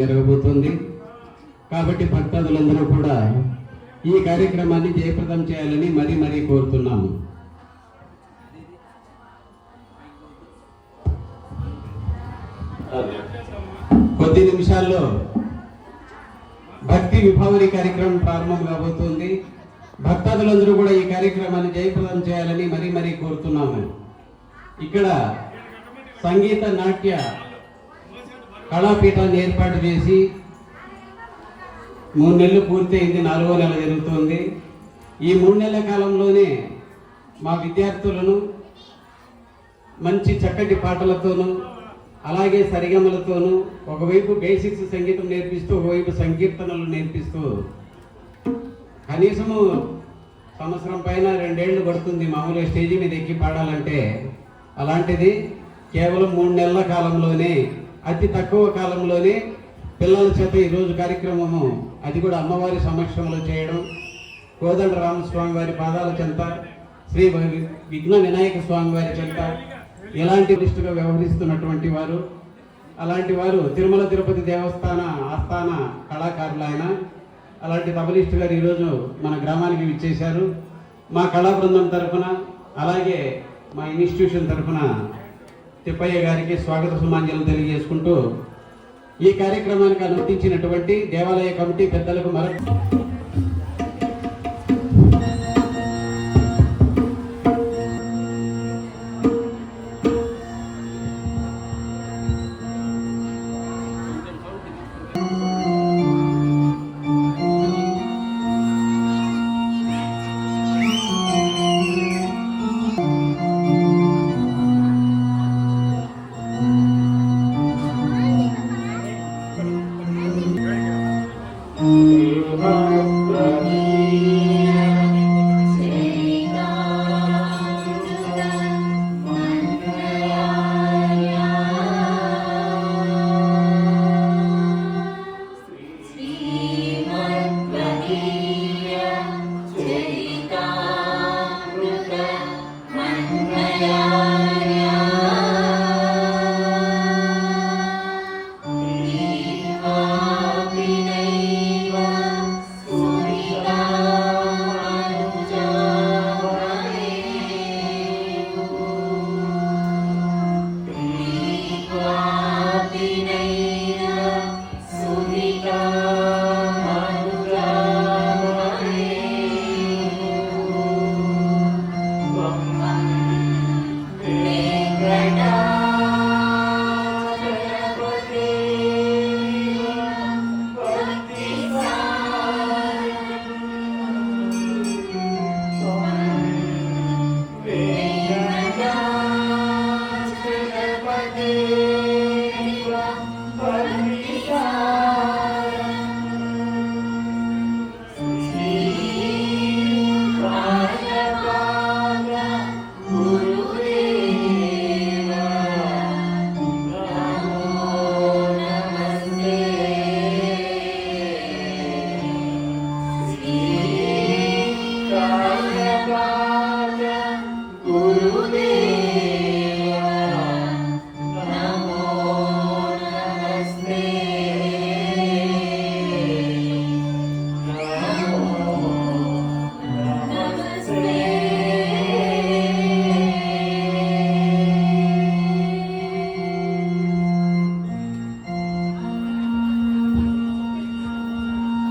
జరగబోతుంది. కాబట్టి భక్తాదులందరూ కూడా ఈ కార్యక్రమాన్ని జయప్రదం చేయాలని మరీ మరీ కోరుతున్నాము. కొద్ది నిమిషాల్లో భక్తి విభావరి కార్యక్రమం ప్రారంభం కాబోతుంది. భక్తాదులందరూ కూడా ఈ కార్యక్రమాన్ని జయప్రదం చేయాలని మరీ మరీ కోరుతున్నాము. ఇక్కడ సంగీత నాట్య కళాపీఠాన్ని ఏర్పాటు చేసి మూడు నెలలు పూర్తయింది నాలుగో నెల జరుగుతుంది. ఈ మూడు నెలల కాలంలోనే మా విద్యార్థులను మంచి చక్కటి పాటలతోనూ అలాగే సరిగమలతోనూ ఒకవైపు బేసిక్స్ సంగీతం నేర్పిస్తూ ఒకవైపు సంకీర్తనలు నేర్పిస్తూ కనీసము సంవత్సరం పైన రెండేళ్ళు పడుతుంది మామూలుగా స్టేజి మీద ఎక్కి పాడాలంటే. అలాంటిది కేవలం మూడు నెలల కాలంలోనే అతి తక్కువ కాలంలోనే పిల్లల చేత ఈరోజు కార్యక్రమము అది కూడా అమ్మవారి సమక్షంలో చేయడం కోదండ రామస్వామి వారి పాదాల చెంత శ్రీ విఘ్న వినాయక స్వామి వారి చెంత ఇలాంటి లిస్టుగా వ్యవహరిస్తున్నటువంటి వారు అలాంటి వారు తిరుమల తిరుపతి దేవస్థాన ఆస్థాన కళాకారులు ఆయన అలాంటి తబలిస్ట్ గారు ఈరోజు మన గ్రామానికి విచ్చేశారు. మా కళా బృందం తరఫున అలాగే మా ఇన్స్టిట్యూషన్ తరఫున తిప్పయ్య గారికి స్వాగత సుమాంజలు తెలియజేసుకుంటూ ఈ కార్యక్రమానికి అనుమతించినటువంటి దేవాలయ కమిటీ పెద్దలకు మరొక Thank.